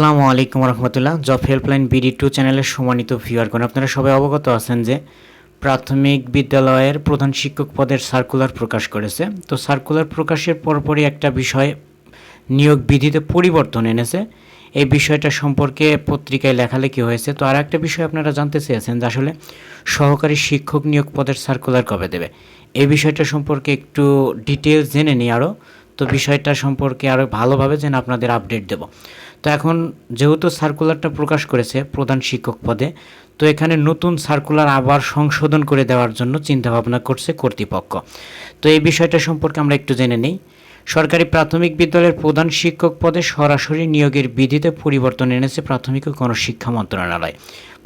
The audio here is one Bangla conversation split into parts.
আসসালামু আলাইকুম রহমতুল্লাহ। জব হেল্পলাইন বিডি টু চ্যানেলের সম্মানিত ভিউয়ারগণ, আপনারা সবাই অবগত আছেন যে প্রাথমিক বিদ্যালয়ের প্রধান শিক্ষক পদের সার্কুলার প্রকাশ করেছে। তো সার্কুলার প্রকাশের পরপরই একটা বিষয় নিয়োগ বিধিতে পরিবর্তন এনেছে। এই বিষয়টা সম্পর্কে পত্রিকায় লেখালেখি হয়েছে। তো আর একটা বিষয় আপনারা জানতে চেয়েছেন যে আসলে সহকারী শিক্ষক নিয়োগ পদের সার্কুলার কবে দেবে? এই বিষয়টা সম্পর্কে একটু ডিটেলস জেনে নিই আরও তো বিষয়টা সম্পর্কে আরও ভালোভাবে যেন আপনাদের আপডেট দেব। তো এখন যেহেতু সার্কুলারটা প্রকাশ করেছে প্রধান শিক্ষক পদে, তো এখানে নতুন সার্কুলার আবার সংশোধন করে দেওয়ার জন্য চিন্তাভাবনা করছে কর্তৃপক্ষ। তো এই বিষয়টা সম্পর্কে আমরা একটু জেনে নিই। সরকারি প্রাথমিক বিদ্যালয়ের প্রধান শিক্ষক পদে সরাসরি নিয়োগের বিধিতে পরিবর্তন এনেছে প্রাথমিক ও গণশিক্ষা মন্ত্রণালয়।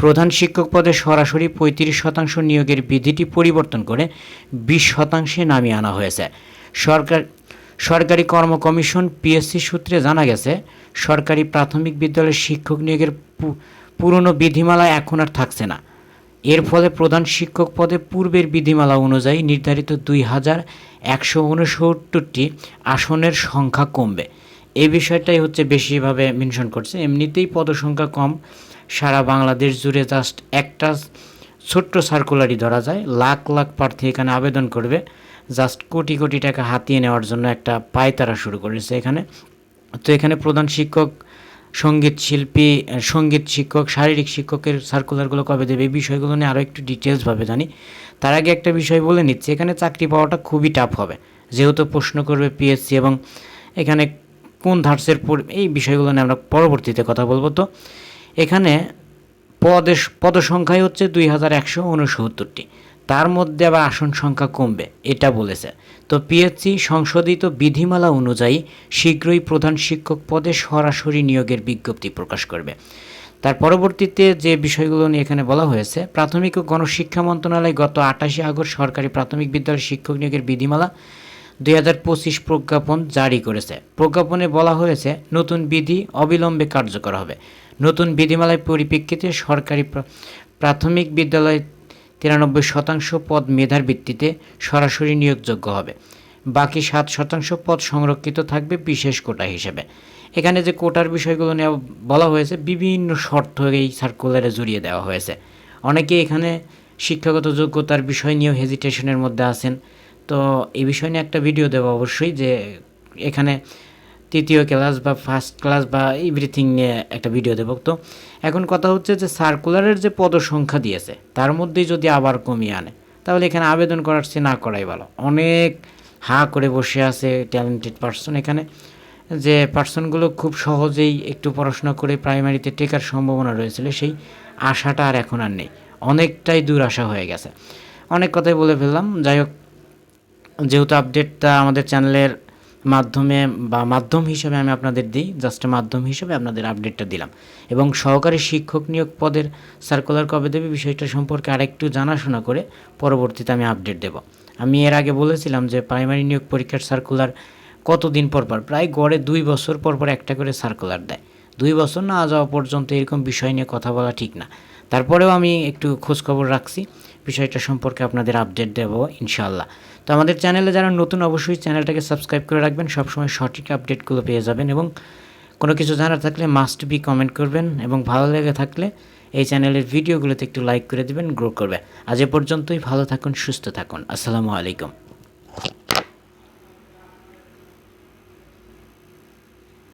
প্রধান শিক্ষক পদে সরাসরি পঁয়ত্রিশ শতাংশ নিয়োগের বিধিটি পরিবর্তন করে বিশ শতাংশে নামিয়ে আনা হয়েছে। সরকার সরকারি কর্ম কমিশন, পিএসসি সূত্রে জানা গেছে, সরকারি প্রাথমিক বিদ্যালয়ের শিক্ষক নিয়োগের পুরনো বিধিমালা এখন আর থাকছে না। এর ফলে প্রধান শিক্ষক পদে পূর্বের বিধিমালা অনুযায়ী নির্ধারিত দুই হাজার একশো উনসত্তরটি আসনের সংখ্যা কমবে। এই বিষয়টাই হচ্ছে বেশিভাবে মেনশন করছে। এমনিতেই পদসংখ্যা কম, সারা বাংলাদেশ জুড়ে জাস্ট একটা ছোট্ট সার্কুলারই ধরা যায়। লাখ লাখ প্রার্থী এখানে আবেদন করবে। জাস্ট কোটি কোটি টাকা হাতিয়ে নেওয়ার জন্য একটা পায়তারা শুরু করেছে এখানে। তো এখানে প্রধান শিক্ষক, সংগীত শিল্পী সংগীত শিক্ষক, শারীরিক শিক্ষকের সার্কুলারগুলো কবে দেবে এই বিষয়গুলো নিয়ে আরও একটু ডিটেলসভাবে জানি। তার আগে একটা বিষয় বলে নিচ্ছি, এখানে চাকরি পাওয়াটা খুবই টাফ হবে। যেহেতু প্রশ্ন করবে পিএসসি এবং এখানে কোন ধার্সের এই বিষয়গুলো নিয়ে আমরা পরবর্তীতে কথা বলব। তো এখানে পদের পদসংখ্যাই হচ্ছে দুই হাজার একশো উনসত্তরটি। তার মধ্যে আবার আসন সংখ্যা কমবে, এটা বলেছে। তো পিএসসি সংশোধিত বিধিমালা অনুযায়ী শীঘ্রই প্রধান শিক্ষক পদে সরাসরি নিয়োগের বিজ্ঞপ্তি প্রকাশ করবে। তার পরবর্তীতে যে বিষয়গুলো নিয়ে এখানে বলা হয়েছে, প্রাথমিক ও গণশিক্ষা মন্ত্রণালয় গত আটাশে আগস্ট সরকারি প্রাথমিক বিদ্যালয় শিক্ষক নিয়োগের বিধিমালা দুই হাজার পঁচিশ প্রজ্ঞাপন জারি করেছে। প্রজ্ঞাপনে বলা হয়েছে, নতুন বিধি অবিলম্বে কার্যকর হবে। নতুন বিধিমালায় পরিপ্রেক্ষিতে সরকারি প্রাথমিক বিদ্যালয় তিরানব্বই শতাংশ পদ মেধার ভিত্তিতে সরাসরি নিয়োগযোগ্য হবে। বাকি সাত শতাংশ পদ সংরক্ষিত থাকবে বিশেষ কোটা হিসেবে। এখানে যে কোটার বিষয়গুলো নিয়ে বলা হয়েছে, বিভিন্ন শর্ত এই সার্কুলারে জড়িয়ে দেওয়া হয়েছে। অনেকে এখানে শিক্ষাগত যোগ্যতার বিষয় নিয়েও হেজিটেশনের মধ্যে আছেন। তো এই বিষয় নিয়ে একটা ভিডিও দেবো অবশ্যই যে এখানে তৃতীয় ক্লাস বা ফার্স্ট ক্লাস বা এভরিথিং নিয়ে একটা ভিডিও দেবো। তো এখন কথা হচ্ছে যে সার্কুলারের যে পদসংখ্যা দিয়েছে, তার মধ্যেই যদি আবার কমিয়ে আনে, তাহলে এখানে আবেদন করার চেয়ে না করাই ভালো। অনেক হা করে বসে আছে ট্যালেন্টেড পার্সন এখানে, যে পার্সনগুলো খুব সহজেই একটু পড়াশোনা করে প্রাইমারিতে টেকার সম্ভাবনা রয়েছিল, সেই আশাটা আর এখন আর নেই। অনেকটাই দূর আশা হয়ে গেছে। অনেক কথাই বলে ফেললাম। যাই হোক, যেহেতু আপডেটটা আমাদের চ্যানেলের মাধ্যমে বা মাধ্যম হিসেবে আমি আপনাদের দিই জাস্ট মাধ্যম হিসেবে আপনাদের আপডেটটা দিলাম। এবং সহকারী শিক্ষক নিয়োগ পদের সার্কুলার কবে দেবে বিষয়টা সম্পর্কে আরেকটু জানাশোনা করে পরবর্তীতে আমি আপডেট দেব। আমি এর আগে বলেছিলাম যে প্রাইমারি নিয়োগ পরীক্ষার সার্কুলার কতদিন পর পর, প্রায় গড়ে দুই বছর পর পর একটা করে সার্কুলার দেয়। দুই বছর না যাওয়া পর্যন্ত এরকম বিষয় নিয়ে কথা বলা ঠিক না। তারপরেও আমি একটু খোঁজখবর রাখছি। বিষয়টা সম্পর্কে আপনাদের আপডেট দেব ইনশাল্লাহ তো আমাদের চ্যানেলে যারা নতুন, অবশ্যই চ্যানেলটাকে সাবস্ক্রাইব করে রাখবেন, সবসময় সঠিক আপডেটগুলো পেয়ে যাবেন এবং কোনো কিছু জানার থাকলে মাস্ট বি কমেন্ট করবেন এবং ভালো লেগে থাকলে এই চ্যানেলের ভিডিওগুলোতে একটু লাইক করে দেবেন গ্রো করবে। আজ এ পর্যন্তই, ভালো থাকুন, সুস্থ থাকুন। আসসালামু আলাইকুম।